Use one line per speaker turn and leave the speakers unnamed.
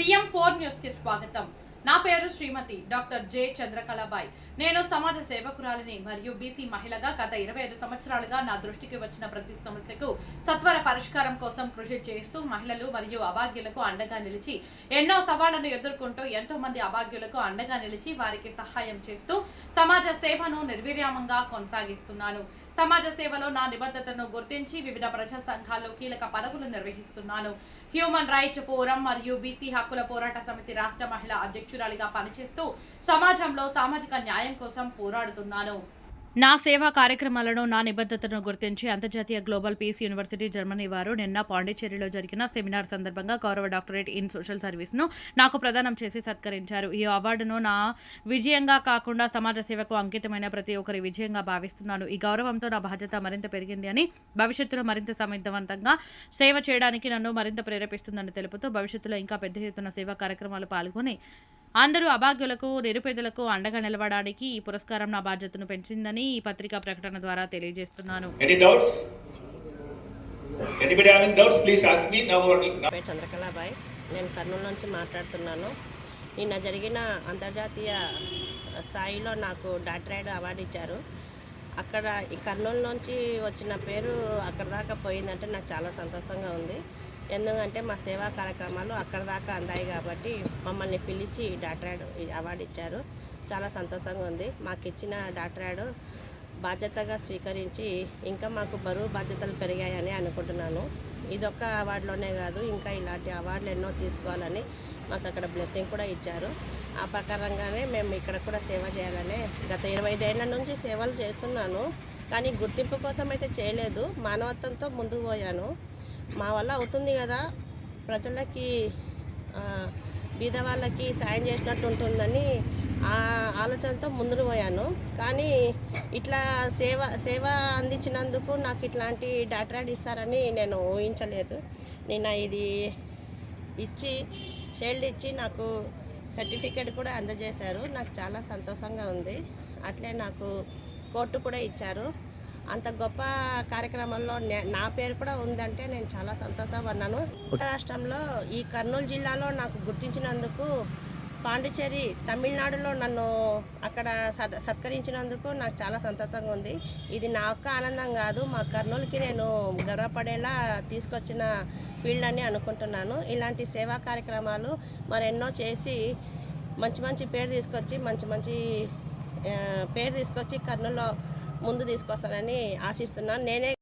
CM four న్యూస్కి స్వాగతం. నా పేరు శ్రీమతి డాక్టర్ జె చంద్రకళబాయ్. నేను సమాజ సేవకురాలిని మరియు బీసీ మహిళగా గత ఇరవై ఐదు సంవత్సరాలుగా నా దృష్టికి వచ్చిన ప్రతి సమస్యకు సత్వర పరిష్కారం కోసం కృషి చేస్తూ మహిళలు మరియు అభాగ్యులకు అండగా నిలిచి ఎన్నో సవాళ్ళను ఎదుర్కొంటూ ఎంతో మంది అభాగ్యులకు అండగా నిలిచి వారికి సహాయం చేస్తూ సమాజ సేవను నిర్వీర్యామంగా కొనసాగిస్తున్నాను. సమాజ సేవలో నా నిబద్ధతను గుర్తించి వివిధ ప్రజా సంఘాల్లో కీలక పదవులు నిర్వహిస్తున్నాను. హ్యూమన్ రైట్స్ ఫోరం మరియు బీసీ హక్కుల పోరాట సమితి రాష్ట్ర మహిళా అధ్యక్షురాలిగా పనిచేస్తూ సమాజంలో సామాజిక న్యాయం కోసం పోరాడుతున్నాను. నా సేవా కార్యక్రమాలను నా నిబద్ధతను గుర్తించి అంతర్జాతీయ గ్లోబల్ పీస్ యూనివర్సిటీ జర్మనీ వారు నిన్న పాండిచ్చేరిలో జరిగిన సెమినార్ సందర్భంగా గౌరవ డాక్టరేట్ ఇన్ సోషల్ సర్వీస్ను నాకు ప్రదానం చేసి సత్కరించారు. ఈ అవార్డును నా విజయంగా కాకుండా సమాజ సేవకు అంకితమైన ప్రతి ఒక్కరి విజయంగా భావిస్తున్నాను. ఈ గౌరవంతో నా బాధ్యత మరింత పెరిగింది అని భవిష్యత్తులో మరింత సమర్థవంతంగా సేవ చేయడానికి నన్ను మరింత ప్రేరేపిస్తుందని తెలుపుతూ భవిష్యత్తులో ఇంకా పెద్ద ఎత్తున సేవా కార్యక్రమాలు పాల్గొని అందరూ అభాగ్యులకు నిరుపేదలకు అండగా నిలవడానికి ఈ పురస్కారం నా బాధ్యతను పెంచిందని ఈ పత్రికా ప్రకటన ద్వారా తెలియజేస్తున్నాను.
చంద్రకళాబాయ్. నేను కర్నూలు నుంచి మాట్లాడుతున్నాను. నిన్న జరిగిన అంతర్జాతీయ స్థాయిలో నాకు డాక్టరేట్ అవార్డు ఇచ్చారు. అక్కడ ఈ కర్నూలు నుంచి వచ్చిన పేరు అక్కడ దాకా పోయిందంటే నాకు చాలా సంతోషంగా ఉంది. ఎందుకంటే మా సేవా కార్యక్రమాలు అక్కడ దాకా అందాయి కాబట్టి మమ్మల్ని పిలిచి డాక్టరేట్ అవార్డు ఇచ్చారు. చాలా సంతోషంగా ఉంది. మాకు ఇచ్చిన డాక్టరేట్ బాధ్యతగా స్వీకరించి ఇంకా మాకు బరువు బాధ్యతలు పెరిగాయని అనుకుంటున్నాను. ఇదొక్క అవార్డులోనే కాదు ఇంకా ఇలాంటి అవార్డులు ఎన్నో తీసుకోవాలని మాకు అక్కడ బ్లెస్సింగ్ కూడా ఇచ్చారు. ఆ ప్రకారంగానే మేము ఇక్కడ కూడా సేవ చేయాలని గత ఇరవై ఐదేళ్ళ నుంచి సేవలు చేస్తున్నాను. కానీ గుర్తింపు కోసం అయితే చేయలేదు. మానవత్వంతో ముందుకు పోయాను. మా వల్ల అవుతుంది కదా. ప్రజలకి బీద వాళ్ళకి సాయం చేసినట్టు ఉంటుందని ఆ ఆలోచనతో ముందుకు పోయాను. కానీ ఇట్లా సేవ సేవ అందించినందుకు నాకు ఇట్లాంటి డాక్టరేట్ ఇస్తారని నేను ఊహించలేదు. నిన్న ఇది ఇచ్చి షీల్డ్ ఇచ్చి నాకు సర్టిఫికేట్ కూడా అందజేశారు. నాకు చాలా సంతోషంగా ఉంది. అట్లే నాకు కోర్టు కూడా ఇచ్చారు. అంత గొప్ప కార్యక్రమంలో నా పేరు కూడా ఉందంటే నేను చాలా సంతోషపడ్డాను. రాష్ట్రంలో ఈ కర్నూలు జిల్లాలో నాకు గుర్తించినందుకు పాండిచేరి తమిళనాడులో నన్ను అక్కడ సత్ సత్కరించినందుకు నాకు చాలా సంతోషంగా ఉంది. ఇది నా ఒక్క ఆనందం కాదు మా కర్నూలుకి నేను గర్వపడేలా తీసుకొచ్చిన ఫీల్డ్ అని అనుకుంటున్నాను. ఇలాంటి సేవా కార్యక్రమాలు మరెన్నో చేసి మంచి మంచి పేరు తీసుకొచ్చి మంచి మంచి పేరు తీసుకొచ్చి కర్నూలులో ముందు తీసుకొస్తానని ఆశిస్తున్నాను. నేనే